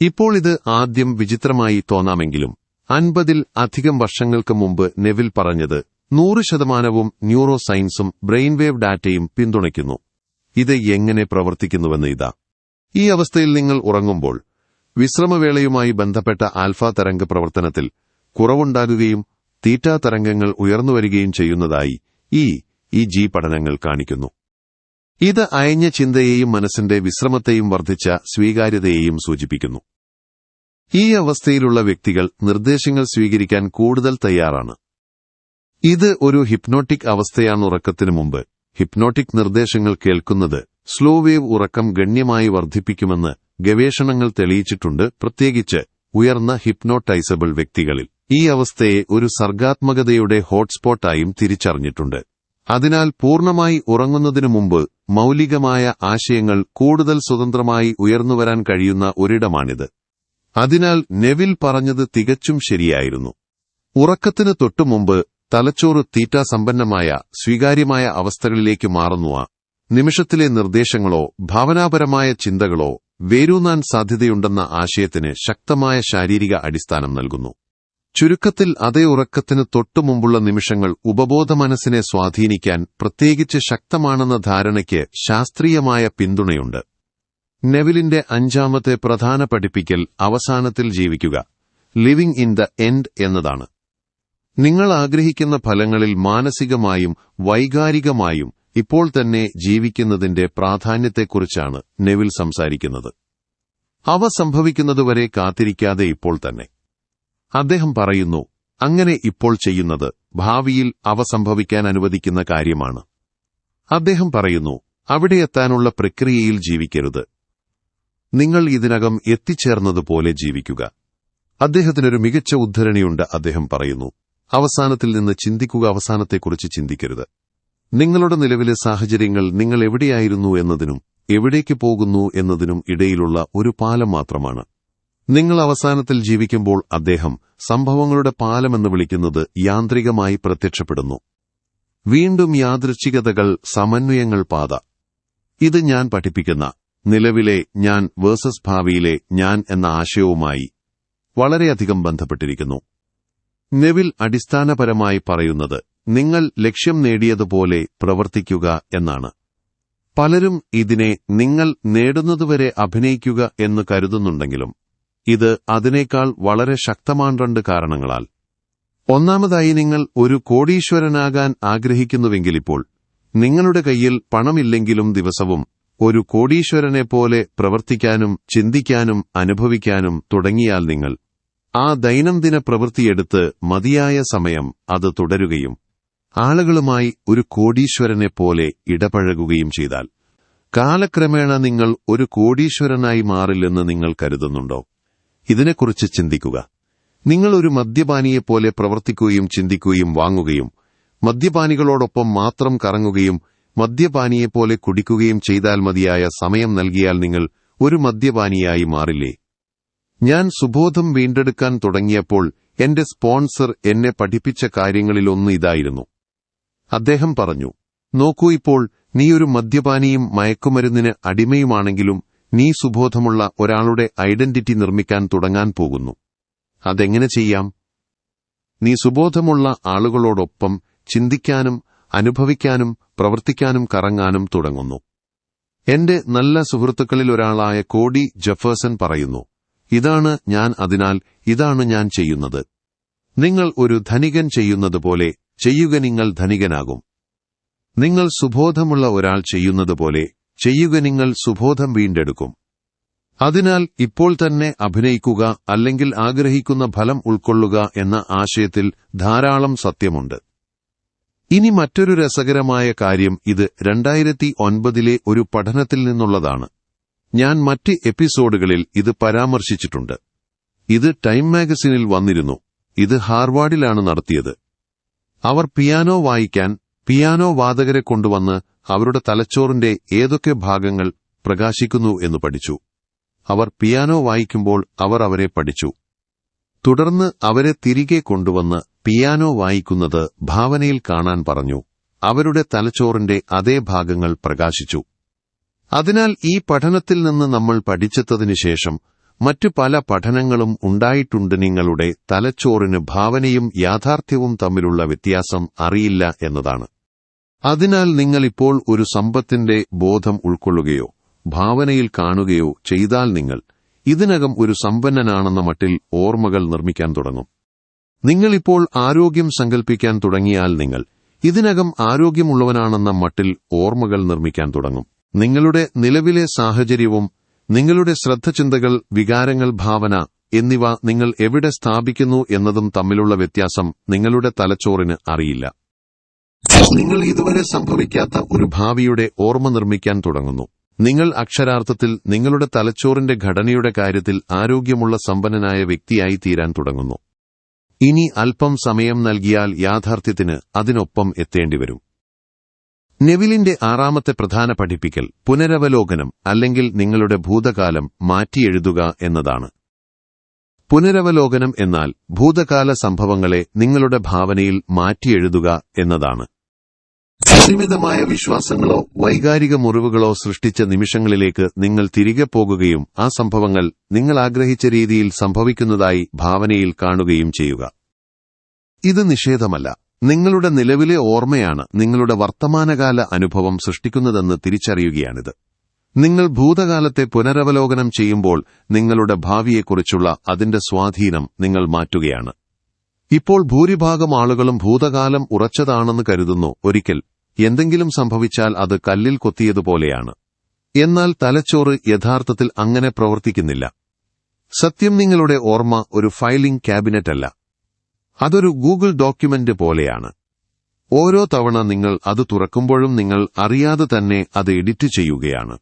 ഇപ്പോൾ ഇത് ആദ്യം വിചിത്രമായി തോന്നാമെങ്കിലും അൻപതിൽ അധികം വർഷങ്ങൾക്ക് മുമ്പ് നെവിൽ പറഞ്ഞത് നൂറ് ശതമാനവും ന്യൂറോ സയൻസും ബ്രെയിൻ വേവ് ഡാറ്റയും പിന്തുണയ്ക്കുന്നു. ഇത് എങ്ങനെ പ്രവർത്തിക്കുന്നുവെന്ന് ഇതാ. ഈ അവസ്ഥയിൽ നിങ്ങൾ ഉറങ്ങുമ്പോൾ വിശ്രമവേളയുമായി ബന്ധപ്പെട്ട ആൽഫ തരംഗ പ്രവർത്തനത്തിൽ കുറവുണ്ടാകുകയും തീറ്റ തരംഗങ്ങൾ ഉയർന്നുവരികയും ചെയ്യുന്നതായി ഈ ഈ ജി പഠനങ്ങൾ കാണിക്കുന്നു. ഇത് അയഞ്ഞ ചിന്തയെയും മനസ്സിന്റെ വിശ്രമത്തെയും വർദ്ധിച്ച സ്വീകാര്യതയെയും സൂചിപ്പിക്കുന്നു. ഈ അവസ്ഥയിലുള്ള വ്യക്തികൾ നിർദ്ദേശങ്ങൾ സ്വീകരിക്കാൻ കൂടുതൽ തയ്യാറാണ്. ഇത് ഒരു ഹിപ്നോട്ടിക് അവസ്ഥയാണ് ഉറക്കത്തിനു മുമ്പ്. ഹിപ്നോട്ടിക് നിർദ്ദേശങ്ങൾ കേൾക്കുന്നത് സ്ലോ വേവ് ഉറക്കം ഗണ്യമായി വർദ്ധിപ്പിക്കുമെന്ന് ഗവേഷണങ്ങൾ തെളിയിച്ചിട്ടുണ്ട്. പ്രത്യേകിച്ച് ഉയർന്ന ഹിപ്നോട്ടൈസബിൾ വ്യക്തികളിൽ ഈ അവസ്ഥയെ ഒരു സർഗാത്മകതയുടെ ഹോട്ട്സ്പോട്ടായും തിരിച്ചറിഞ്ഞിട്ടുണ്ട്. അതിനാൽ പൂർണമായി ഉറങ്ങുന്നതിനു മുമ്പ് മൌലികമായ ആശയങ്ങൾ കൂടുതൽ സ്വതന്ത്രമായി ഉയർന്നുവരാൻ കഴിയുന്ന ഒരിടമാണിത്. അതിനാൽ നെവിൽ പറഞ്ഞത് തികച്ചും ശരിയായിരുന്നു. ഉറക്കത്തിന് തൊട്ടുമുമ്പ് തലച്ചോറ് തീറ്റാസമ്പന്നമായ സ്വീകാര്യമായ അവസ്ഥകളിലേക്ക് മാറുന്നുവ നിമിഷത്തിലെ നിർദ്ദേശങ്ങളോ ഭാവനാപരമായ ചിന്തകളോ വേരൂന്നാൻ സാധ്യതയുണ്ടെന്ന ആശയത്തിന് ശക്തമായ ശാരീരിക അടിസ്ഥാനം നൽകുന്നു. ചുരുക്കത്തിൽ അതേ ഉറക്കത്തിന് തൊട്ടുമുമ്പുള്ള നിമിഷങ്ങൾ ഉപബോധ മനസ്സിനെ സ്വാധീനിക്കാൻ പ്രത്യേകിച്ച് ശക്തമാണെന്ന ധാരണയ്ക്ക് ശാസ്ത്രീയമായ പിന്തുണയുണ്ട്. നെവിലിന്റെ അഞ്ചാമത്തെ പ്രധാന പഠിപ്പിക്കൽ അവസാനത്തിൽ ജീവിക്കുക. ലിവിംഗ് ഇൻ ദ എൻഡ് എന്നതാണ്. നിങ്ങൾ ആഗ്രഹിക്കുന്ന ഫലങ്ങളിൽ മാനസികമായും വൈകാരികമായും ഇപ്പോൾ തന്നെ ജീവിക്കുന്നതിന്റെ പ്രാധാന്യത്തെക്കുറിച്ചാണ് നെവിൽ സംസാരിക്കുന്നത്. അവ സംഭവിക്കുന്നതുവരെ കാത്തിരിക്കാതെ ഇപ്പോൾ തന്നെ. അദ്ദേഹം പറയുന്നു അങ്ങനെ ഇപ്പോൾ ചെയ്യുന്നത് ഭാവിയിൽ അവ സംഭവിക്കാൻ അനുവദിക്കുന്ന കാര്യമാണ്. അദ്ദേഹം പറയുന്നു അവിടെ എത്താനുള്ള പ്രക്രിയയിൽ ജീവിക്കരുത്. നിങ്ങൾ ഇതിനകം എത്തിച്ചേർന്നതുപോലെ ജീവിക്കുക. അദ്ദേഹത്തിനൊരു മികച്ച ഉദ്ധരണിയുണ്ട് അദ്ദേഹം പറയുന്നു. അവസാനത്തിൽ നിന്ന് ചിന്തിക്കുക അവസാനത്തെക്കുറിച്ച് ചിന്തിക്കരുത്. നിങ്ങളുടെ നിലവിലെ സാഹചര്യങ്ങൾ നിങ്ങൾ എവിടെയായിരുന്നു എന്നതിനും എവിടേക്ക് പോകുന്നു എന്നതിനും ഇടയിലുള്ള ഒരു പാലം മാത്രമാണ്. നിങ്ങൾ അവസാനത്തിൽ ജീവിക്കുമ്പോൾ അദ്ദേഹം സംഭവങ്ങളുടെ പാലമെന്ന് വിളിക്കുന്നത് യാന്ത്രികമായി പ്രത്യക്ഷപ്പെടുന്നു. വീണ്ടും യാദൃച്ഛികതകൾ സമന്വയങ്ങൾ പാത. ഇത് ഞാൻ പഠിപ്പിക്കുന്ന നിലവിലെ ഞാൻ വേഴ്സസ് ഭാവിയിലെ ഞാൻ എന്ന ആശയവുമായി വളരെയധികം ബന്ധപ്പെട്ടിരിക്കുന്നു. നെവിൽ അടിസ്ഥാനപരമായി പറയുന്നത് നിങ്ങൾ ലക്ഷ്യം നേടിയതുപോലെ പ്രവർത്തിക്കുക എന്നാണ്. പലരും ഇതിനെ നിങ്ങൾ നേടുന്നതുവരെ അഭിനയിക്കുക എന്ന് കരുതുന്നുണ്ടെങ്കിലും ഇത് അതിനേക്കാൾ വളരെ ശക്തമാണ് രണ്ട് കാരണങ്ങളാൽ. ഒന്നാമതായി നിങ്ങൾ ഒരു കോടീശ്വരനാകാൻ ആഗ്രഹിക്കുന്നുവെങ്കിലിപ്പോൾ നിങ്ങളുടെ കയ്യിൽ പണമില്ലെങ്കിലും ദിവസവും ഒരു കോടീശ്വരനെ പോലെ പ്രവർത്തിക്കാനും ചിന്തിക്കാനും അനുഭവിക്കാനും തുടങ്ങിയാൽ നിങ്ങൾ ആ ദൈനംദിന പ്രവൃത്തിയെടുത്ത് മതിയായ സമയം അത് തുടരുകയും ആളുകളുമായി ഒരു കോടീശ്വരനെ പോലെ ഇടപഴകുകയും ചെയ്താൽ കാലക്രമേണ നിങ്ങൾ ഒരു കോടീശ്വരനായി മാറില്ലെന്ന് നിങ്ങൾ കരുതുന്നുണ്ടോ? ഇതിനെക്കുറിച്ച് ചിന്തിക്കുക. നിങ്ങൾ ഒരു മദ്യപാനിയെപ്പോലെ പ്രവർത്തിക്കുകയും ചിന്തിക്കുകയും വാങ്ങുകയും മദ്യപാനികളോടൊപ്പം മാത്രം കറങ്ങുകയും മദ്യപാനിയെപ്പോലെ കുടിക്കുകയും ചെയ്താൽ മതിയായ സമയം നൽകിയാൽ നിങ്ങൾ ഒരു മദ്യപാനിയായി മാറില്ലേ? ഞാൻ സുബോധം വീണ്ടെടുക്കാൻ തുടങ്ങിയപ്പോൾ എന്റെ സ്പോൺസർ എന്നെ പഠിപ്പിച്ച കാര്യങ്ങളിലൊന്ന് ഇതായിരുന്നു. അദ്ദേഹം പറഞ്ഞു നോക്കൂ ഇപ്പോൾ നീ ഒരു മദ്യപാനിയും മയക്കുമരുന്നിന് അടിമയുമാണെങ്കിലും നീ സുബോധമുള്ള ഒരാളുടെ ഐഡന്റിറ്റി നിർമ്മിക്കാൻ തുടങ്ങാൻ പോകുന്നു. അതെങ്ങനെ ചെയ്യാം? നീ സുബോധമുള്ള ആളുകളോടൊപ്പം ചിന്തിക്കാനും അനുഭവിക്കാനും പ്രവർത്തിക്കാനും കറങ്ങാനും തുടങ്ങുന്നു. എന്റെ നല്ല സുഹൃത്തുക്കളിൽ ഒരാളായ കോഡി ജഫേഴ്സൺ പറയുന്നു ഇതാണ് ഞാൻ അതിനാൽ ഇതാണ് ഞാൻ ചെയ്യുന്നത്. നിങ്ങൾ ഒരു ധനികൻ ചെയ്യുന്നത് പോലെ ചെയ്യുക നിങ്ങൾ ധനികനാകും. നിങ്ങൾ സുബോധമുള്ള ഒരാൾ ചെയ്യുന്നത് പോലെ ചെയ്യുക നിങ്ങൾ സുബോധം വീണ്ടെടുക്കും. അതിനാൽ ഇപ്പോൾ തന്നെ അഭിനയിക്കുക അല്ലെങ്കിൽ ആഗ്രഹിക്കുന്ന ഫലം ഉൾക്കൊള്ളുക എന്ന ആശയത്തിൽ ധാരാളം സത്യമുണ്ട്. ഇനി മറ്റൊരു രസകരമായ കാര്യം ഇത് രണ്ടായിരത്തി ഒൻപതിലെ ഒരു പഠനത്തിൽ നിന്നുള്ളതാണ്. ഞാൻ മറ്റ് എപ്പിസോഡുകളിൽ ഇത് പരാമർശിച്ചിട്ടുണ്ട്. ഇത് ടൈം മാഗസിനിൽ വന്നിരുന്നു. ഇത് ഹാർവാർഡിലാണ് നടത്തിയത്. അവർ പിയാനോ വായിക്കാൻ പിയാനോ വാദകരെ കൊണ്ടുവന്ന് അവരുടെ തലച്ചോറിന്റെ ഏതൊക്കെ ഭാഗങ്ങൾ പ്രകാശിക്കുന്നു എന്ന് പഠിച്ചു. അവർ പിയാനോ വായിക്കുമ്പോൾ അവർ അവരെ പഠിച്ചു. തുടർന്ന് അവരെ തിരികെ കൊണ്ടുവന്ന് പിയാനോ വായിക്കുന്നത് ഭാവനയിൽ കാണാൻ പറഞ്ഞു. അവരുടെ തലച്ചോറിന്റെ അതേ ഭാഗങ്ങൾ പ്രകാശിച്ചു. അതിനാൽ ഈ പഠനത്തിൽ നിന്ന് നമ്മൾ പഠിച്ചതിനു ശേഷം മറ്റു പല പഠനങ്ങളും ഉണ്ടായിട്ടുണ്ട്. നിങ്ങളുടെ തലച്ചോറിന് ഭാവനയും യാഥാർത്ഥ്യവും തമ്മിലുള്ള വ്യത്യാസം അറിയില്ല എന്നതാണ്. അതിനാൽ നിങ്ങളിപ്പോൾ ഒരു സമ്പത്തിന്റെ ബോധം ഉൾക്കൊള്ളുകയോ ഭാവനയിൽ കാണുകയോ ചെയ്താൽ നിങ്ങൾ ഇതിനകം ഒരു സമ്പന്നനാണെന്ന മട്ടിൽ ഓർമ്മകൾ നിർമ്മിക്കാൻ തുടങ്ങും. നിങ്ങളിപ്പോൾ ആരോഗ്യം സങ്കൽപ്പിക്കാൻ തുടങ്ങിയാൽ നിങ്ങൾ ഇതിനകം ആരോഗ്യമുള്ളവനാണെന്ന മട്ടിൽ ഓർമ്മകൾ നിർമ്മിക്കാൻ തുടങ്ങും. നിങ്ങളുടെ നിലവിലെ സാഹചര്യവും നിങ്ങളുടെ ശ്രദ്ധചിന്തകൾ വികാരങ്ങൾ ഭാവന എന്നിവ നിങ്ങൾ എവിടെ സ്ഥാപിക്കുന്നു എന്നതും തമ്മിലുള്ള വ്യത്യാസം നിങ്ങളുടെ തലച്ചോറിന് അറിയില്ല. നിങ്ങൾ ഇതുവരെ സംഭവിക്കാത്ത ഒരു ഭാവിയുടെ ഓർമ്മ നിർമ്മിക്കാൻ തുടങ്ങുന്നു. നിങ്ങൾ അക്ഷരാർത്ഥത്തിൽ നിങ്ങളുടെ തലച്ചോറിന്റെ ഘടനയുടെ കാര്യത്തിൽ ആരോഗ്യമുള്ള സമ്പന്നനായ വ്യക്തിയായി തീരാൻ തുടങ്ങുന്നു. ഇനി അല്പം സമയം നൽകിയാൽ യാഥാർത്ഥ്യത്തിന് അതിനൊപ്പം എത്തേണ്ടിവരും. നെവിലിന്റെ ആറാമത്തെ പ്രധാന പഠിപ്പിക്കൽ പുനരവലോകനം അല്ലെങ്കിൽ നിങ്ങളുടെ ഭൂതകാലം മാറ്റിയെഴുതുക എന്നതാണ്. പുനരവലോകനം എന്നാൽ ഭൂതകാല സംഭവങ്ങളെ നിങ്ങളുടെ ഭാവനയിൽ മാറ്റിയെഴുതുക എന്നതാണ്. പരിമിതമായ വിശ്വാസങ്ങളോ വൈകാരിക മുറിവുകളോ സൃഷ്ടിച്ച നിമിഷങ്ങളിലേക്ക് നിങ്ങൾ തിരികെ പോകുകയും ആ സംഭവങ്ങൾ നിങ്ങൾ ആഗ്രഹിച്ച രീതിയിൽ സംഭവിക്കുന്നതായി ഭാവനയിൽ കാണുകയും ചെയ്യുക. ഇത് നിഷേധമല്ല. നിങ്ങളുടെ നിലവിലെ ഓർമ്മയാണ് നിങ്ങളുടെ വർത്തമാനകാല അനുഭവം സൃഷ്ടിക്കുന്നതെന്ന് തിരിച്ചറിയുകയാണിത്. നിങ്ങൾ ഭൂതകാലത്തെ പുനരവലോകനം ചെയ്യുമ്പോൾ നിങ്ങളുടെ ഭാവിയെക്കുറിച്ചുള്ള അതിന്റെ സ്വാധീനം നിങ്ങൾ മാറ്റുകയാണ്. ഇപ്പോൾ ഭൂരിഭാഗം ആളുകളും ഭൂതകാലം ഉറച്ചതാണെന്ന് കരുതുന്നു ഒരിക്കൽ. എന്തെങ്കിലും സംഭവിച്ചാൽ അത് കല്ലിൽ കൊത്തിയതുപോലെയാണ്. എന്നാൽ തലച്ചോറ് യഥാർത്ഥത്തിൽ അങ്ങനെ പ്രവർത്തിക്കുന്നില്ല. സത്യം നിങ്ങളുടെ ഓർമ്മ ഒരു ഫയലിംഗ് ക്യാബിനറ്റ് അല്ല അതൊരു ഗൂഗിൾ ഡോക്യുമെന്റ് പോലെയാണ്. ഓരോ തവണ നിങ്ങൾ അത് തുറക്കുമ്പോഴും നിങ്ങൾ അറിയാതെ തന്നെ അത് എഡിറ്റ് ചെയ്യുകയാണ്.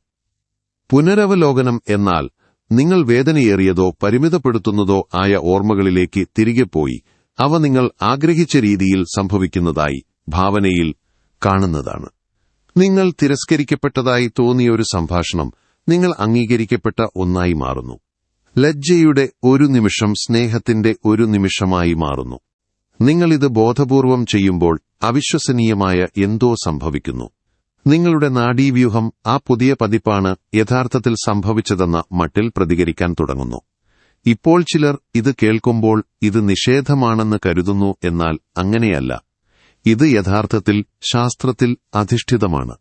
പുനരവലോകനം എന്നാൽ നിങ്ങൾ വേദനയേറിയതോ പരിമിതപ്പെടുത്തുന്നതോ ആയ ഓർമ്മകളിലേക്ക് തിരികെ പോയി. അവ നിങ്ങൾ ആഗ്രഹിച്ച രീതിയിൽ സംഭവിക്കുന്നതായി ഭാവനയിൽ കാണുന്നതാണ്. നിങ്ങൾ തിരസ്കരിക്കപ്പെട്ടതായി തോന്നിയ ഒരു സംഭാഷണം നിങ്ങൾ അംഗീകരിക്കപ്പെട്ട ഒന്നായി മാറുന്നു. ലജ്ജയുടെ ഒരു നിമിഷം സ്നേഹത്തിന്റെ ഒരു നിമിഷമായി മാറുന്നു. നിങ്ങൾ ഇത് ബോധപൂർവം ചെയ്യുമ്പോൾ അവിശ്വസനീയമായ എന്തോ സംഭവിക്കുന്നു. നിങ്ങളുടെ നാഡീവ്യൂഹം ആ പുതിയ പതിപ്പാണ് യഥാർത്ഥത്തിൽ സംഭവിച്ചതെന്ന മട്ടിൽ പ്രതികരിക്കാൻ തുടങ്ങുന്നു. ഇപ്പോൾ ചിലർ ഇത് കേൾക്കുമ്പോൾ ഇത് നിഷേധമാണെന്ന് കരുതുന്നു എന്നാൽ അങ്ങനെയല്ല. ഇത് യഥാർത്ഥത്തിൽ ശാസ്ത്രത്തിൽ അധിഷ്ഠിതമാണ്.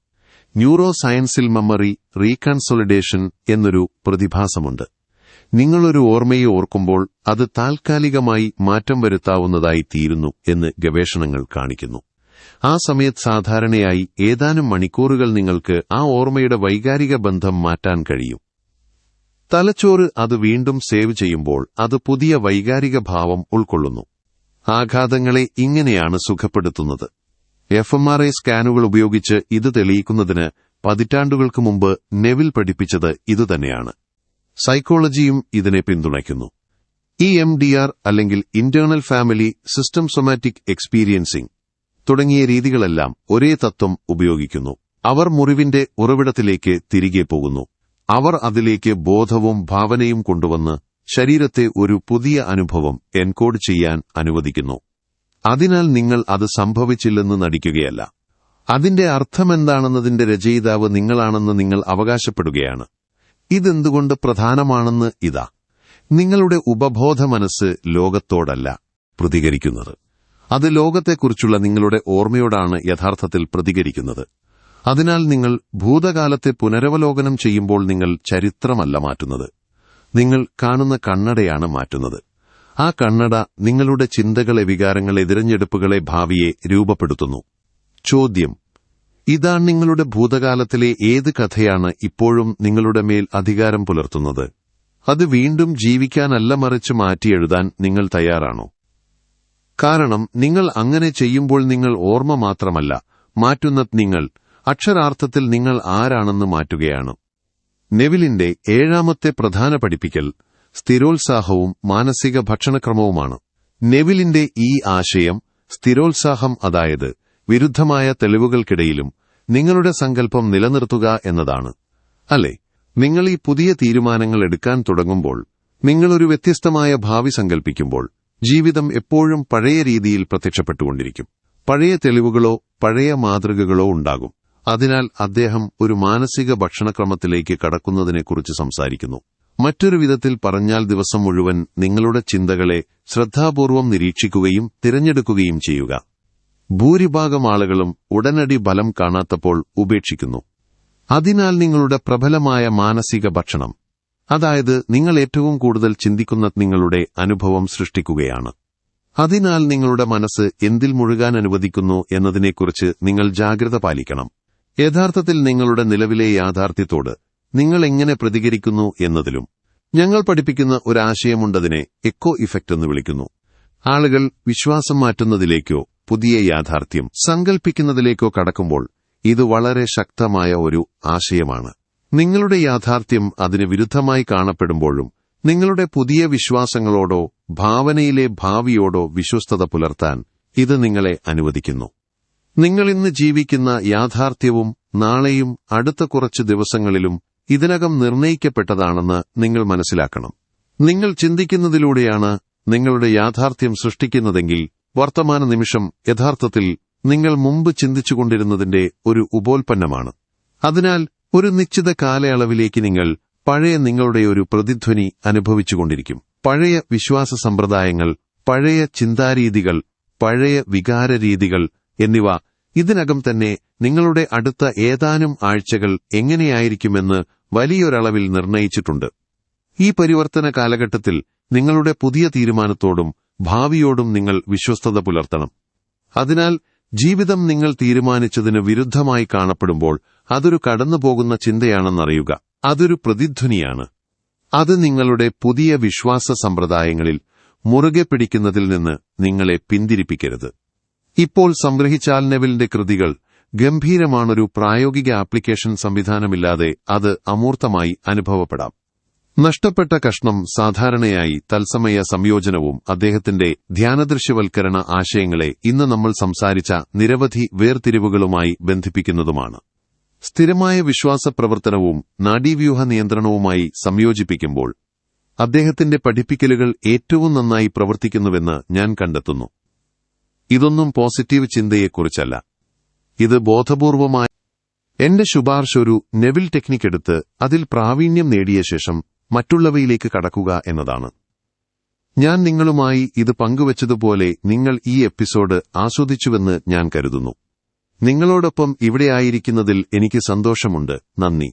ന്യൂറോ സയൻസിൽ മെമ്മറി റീകൺസോളിഡേഷൻ എന്നൊരു പ്രതിഭാസമുണ്ട്. നിങ്ങളൊരു ഓർമ്മയെ ഓർക്കുമ്പോൾ അത് താൽക്കാലികമായി മാറ്റം വരുത്താവുന്നതായി തീരുന്നു എന്ന് ഗവേഷണങ്ങൾ കാണിക്കുന്നു. ആ സമയത്ത് സാധാരണയായി ഏതാനും മണിക്കൂറുകൾ നിങ്ങൾക്ക് ആ ഓർമ്മയുടെ വൈകാരിക ബന്ധം മാറ്റാൻ കഴിയും. തലച്ചോറ് അത് വീണ്ടും സേവ് ചെയ്യുമ്പോൾ അത് പുതിയ വൈകാരിക ഭാവം ഉൾക്കൊള്ളുന്നു. ആഘാതങ്ങളെ ഇങ്ങനെയാണ് സുഖപ്പെടുത്തുന്നത്. എഫ് എം ആർ ഐ സ്കാനുകൾ ഉപയോഗിച്ച് ഇത് തെളിയിക്കുന്നതിന് പതിറ്റാണ്ടുകൾക്ക് മുമ്പ് നെവിൽ പഠിപ്പിച്ചത് ഇതുതന്നെയാണ് സൈക്കോളജിയും ഇതിനെ പിന്തുണയ്ക്കുന്നു. ഇ എം ഡി ആർ അല്ലെങ്കിൽ internal family system somatic experiencing തുടങ്ങിയ രീതികളെല്ലാം ഒരേ തത്വം ഉപയോഗിക്കുന്നു. അവർ മുറിവിന്റെ ഉറവിടത്തിലേക്ക് തിരികെ പോകുന്നു. അവർ അതിലേക്ക് ബോധവും ഭാവനയും കൊണ്ടുവന്ന് ശരീരത്തെ ഒരു പുതിയ അനുഭവം എൻകോഡ് ചെയ്യാൻ അനുവദിക്കുന്നു. അതിനാൽ നിങ്ങൾ അത് സംഭവിച്ചില്ലെന്ന് നടിക്കുകയല്ല. അതിന്റെ അർത്ഥമെന്താണെന്നതിന്റെ രചയിതാവ് നിങ്ങളാണെന്ന് നിങ്ങൾ അവകാശപ്പെടുകയാണ്. ഇതെന്തുകൊണ്ട് പ്രധാനമാണെന്ന് ഇതാ. നിങ്ങളുടെ ഉപബോധ മനസ്സ് ലോകത്തോടല്ല പ്രതികരിക്കുന്നത്. അത് ലോകത്തെക്കുറിച്ചുള്ള നിങ്ങളുടെ ഓർമ്മയോടാണ് യഥാർത്ഥത്തിൽ പ്രതികരിക്കുന്നത്. അതിനാൽ നിങ്ങൾ ഭൂതകാലത്തെ പുനരവലോകനം ചെയ്യുമ്പോൾ നിങ്ങൾ ചരിത്രമല്ല മാറ്റുന്നത്. നിങ്ങൾ കാണുന്ന കണ്ണടയാണ് മാറ്റുന്നത്. ആ കണ്ണട നിങ്ങളുടെ ചിന്തകളെ വികാരങ്ങളെ തിരഞ്ഞെടുപ്പുകളെ ഭാവിയെ രൂപപ്പെടുത്തുന്നു. ചോദ്യം. ഇതാണ് നിങ്ങളുടെ ഭൂതകാലത്തിലെ ഏത് കഥയാണ് ഇപ്പോഴും നിങ്ങളുടെ മേൽ അധികാരം പുലർത്തുന്നത്? അത് വീണ്ടും ജീവിക്കാനല്ല മറിച്ച് മാറ്റിയെഴുതാൻ നിങ്ങൾ തയ്യാറാണോ? കാരണം നിങ്ങൾ അങ്ങനെ ചെയ്യുമ്പോൾ നിങ്ങൾ ഓർമ്മ മാത്രമല്ല മാറ്റുന്ന നിങ്ങൾ അക്ഷരാർത്ഥത്തിൽ നിങ്ങൾ ആരാണെന്ന് മാറ്റുകയാണ്. നെവിലിന്റെ ഏഴാമത്തെ പ്രധാന പഠിപ്പിക്കൽ സ്ഥിരോത്സാഹവും മാനസിക ഭക്ഷണക്രമവുമാണ്. നെവിലിന്റെ ഈ ആശയം സ്ഥിരോത്സാഹം അതായത് വിരുദ്ധമായ തെളിവുകൾക്കിടയിലും നിങ്ങളുടെ സങ്കല്പം നിലനിർത്തുക എന്നതാണ്. അല്ലേ? നിങ്ങൾ ഈ പുതിയ തീരുമാനങ്ങൾ എടുക്കാൻ തുടങ്ങുമ്പോൾ നിങ്ങളൊരു വ്യത്യസ്തമായ ഭാവി സങ്കല്പിക്കുമ്പോൾ ജീവിതം എപ്പോഴും പഴയ രീതിയിൽ പ്രത്യക്ഷപ്പെട്ടുകൊണ്ടിരിക്കും. പഴയ തെളിവുകളോ പഴയ മാതൃകകളോ ഉണ്ടാകും. അതിനാൽ അദ്ദേഹം ഒരു മാനസിക ഭക്ഷണക്രമത്തിലേക്ക് കടക്കുന്നതിനെക്കുറിച്ച് സംസാരിക്കുന്നു. മറ്റൊരു വിധത്തിൽ പറഞ്ഞാൽ ദിവസം മുഴുവൻ നിങ്ങളുടെ ചിന്തകളെ ശ്രദ്ധാപൂർവം നിരീക്ഷിക്കുകയും തിരഞ്ഞെടുക്കുകയും ചെയ്യുക. ഭൂരിഭാഗം ആളുകളും ഉടനടി ഫലം കാണാത്തപ്പോൾ ഉപേക്ഷിക്കുന്നു. അതിനാൽ നിങ്ങളുടെ പ്രബലമായ മാനസിക ഭക്ഷണം അതായത് നിങ്ങൾ ഏറ്റവും കൂടുതൽ ചിന്തിക്കുന്ന നിങ്ങളുടെ അനുഭവം സൃഷ്ടിക്കുകയാണ്. അതിനാൽ നിങ്ങളുടെ മനസ്സ് എന്തിൽ മുഴുകാൻ അനുവദിക്കുന്നു എന്നതിനെക്കുറിച്ച് നിങ്ങൾ ജാഗ്രത പാലിക്കണം. യഥാർത്ഥത്തിൽ നിങ്ങളുടെ നിലവിലെ യാഥാർത്ഥ്യത്തോട് നിങ്ങൾ എങ്ങനെ പ്രതികരിക്കുന്നു എന്നതിലും ഞങ്ങൾ പഠിപ്പിക്കുന്ന ഒരാശയമുണ്ടതിനെ എക്കോ ഇഫക്റ്റ് എന്ന് വിളിക്കുന്നു. ആളുകൾ വിശ്വാസം മാറ്റുന്നതിലേക്കോ പുതിയ യാഥാർത്ഥ്യം സങ്കൽപ്പിക്കുന്നതിലേക്കോ കടക്കുമ്പോൾ ഇത് വളരെ ശക്തമായ ഒരു ആശയമാണ്. നിങ്ങളുടെ യാഥാർത്ഥ്യം അതിന് വിരുദ്ധമായി കാണപ്പെടുമ്പോഴും നിങ്ങളുടെ പുതിയ വിശ്വാസങ്ങളോടോ ഭാവനയിലെ ഭാവിയോടോ വിശ്വസ്തത പുലർത്താൻ ഇത് നിങ്ങളെ അനുവദിക്കുന്നു. നിങ്ങൾ ഇന്ന് ജീവിക്കുന്ന യാഥാർത്ഥ്യവും നാളെയും അടുത്ത കുറച്ച് ദിവസങ്ങളിലും ഇതിനകം നിർണയിക്കപ്പെട്ടതാണെന്ന് നിങ്ങൾ മനസ്സിലാക്കണം. നിങ്ങൾ ചിന്തിക്കുന്നതിലൂടെയാണ് നിങ്ങളുടെ യാഥാർത്ഥ്യം സൃഷ്ടിക്കുന്നതെങ്കിൽ വർത്തമാന നിമിഷം യഥാർത്ഥത്തിൽ നിങ്ങൾ മുമ്പ് ചിന്തിച്ചുകൊണ്ടിരുന്നതിന്റെ ഒരു ഉപോൽപ്പന്നമാണ്. അതിനാൽ ഒരു നിശ്ചിത കാലയളവിലേക്ക് നിങ്ങൾ പഴയ നിങ്ങളുടെ ഒരു പ്രതിധ്വനി അനുഭവിച്ചുകൊണ്ടിരിക്കും. പഴയ വിശ്വാസ സമ്പ്രദായങ്ങൾ പഴയ ചിന്താരീതികൾ പഴയ വികാരരീതികൾ എന്നിവ ഇതിനകം തന്നെ നിങ്ങളുടെ അടുത്ത ഏതാനും ആഴ്ചകൾ എങ്ങനെയായിരിക്കുമെന്ന് വലിയൊരളവിൽ നിർണയിച്ചിട്ടുണ്ട്. ഈ പരിവർത്തന കാലഘട്ടത്തിൽ നിങ്ങളുടെ പുതിയ തീരുമാനത്തോടും ഭാവിയോടും നിങ്ങൾ വിശ്വസ്തത പുലർത്തണം. അതിനാൽ ജീവിതം നിങ്ങൾ തീരുമാനിച്ചതിന് വിരുദ്ധമായി കാണപ്പെടുമ്പോൾ അതൊരു കടന്നുപോകുന്ന ചിന്തയാണെന്നറിയുക. അതൊരു പ്രതിധ്വനിയാണ്. അത് നിങ്ങളുടെ പുതിയ വിശ്വാസ സമ്പ്രദായങ്ങളിൽ മുറുകെ പിടിക്കുന്നതിൽ നിന്ന് നിങ്ങളെ പിന്തിരിപ്പിക്കരുത്. ഇപ്പോൾ സംഗ്രഹിച്ചാൽ നെവിലിന്റെ കൃതികൾ ഗംഭീരമാണൊരു പ്രായോഗിക ആപ്ലിക്കേഷൻ സംവിധാനമില്ലാതെ അത് അമൂർത്തമായി അനുഭവപ്പെടാം. നഷ്ടപ്പെട്ട കഷ്ണം സാധാരണയായി തത്സമയ സംയോജനവും അദ്ദേഹത്തിന്റെ ധ്യാനദൃശ്യവൽക്കരണ ആശയങ്ങളെ ഇന്ന് നമ്മൾ സംസാരിച്ച നിരവധി വേർതിരിവുകളുമായി ബന്ധിപ്പിക്കുന്നതുമാണ്. സ്ഥിരമായ വിശ്വാസ പ്രവർത്തനവും നാഡീവ്യൂഹ നിയന്ത്രണവുമായി സംയോജിപ്പിക്കുമ്പോൾ അദ്ദേഹത്തിന്റെ പഠിപ്പിക്കലുകൾ ഏറ്റവും നന്നായി പ്രവർത്തിക്കുന്നുവെന്ന് ഞാൻ കണ്ടെത്തുന്നു. ഇതൊന്നും പോസിറ്റീവ് ചിന്തയെക്കുറിച്ചല്ല. ഇത് ബോധപൂർവമായ എന്റെ ശുപാർശ ഒരു നെവിൽ ടെക്നിക് എടുത്ത് അതിൽ പ്രാവീണ്യം നേടിയ ശേഷം മറ്റുള്ളവയിലേക്ക് കടക്കുക എന്നതാണ്. ഞാൻ നിങ്ങളുമായി ഇത് പങ്കുവച്ചതുപോലെ നിങ്ങൾ ഈ എപ്പിസോഡ് ആസ്വദിച്ചുവെന്ന് ഞാൻ കരുതുന്നു. നിങ്ങളോടൊപ്പം ഇവിടെയായിരിക്കുന്നതിൽ എനിക്ക് സന്തോഷമുണ്ട്. നന്ദി.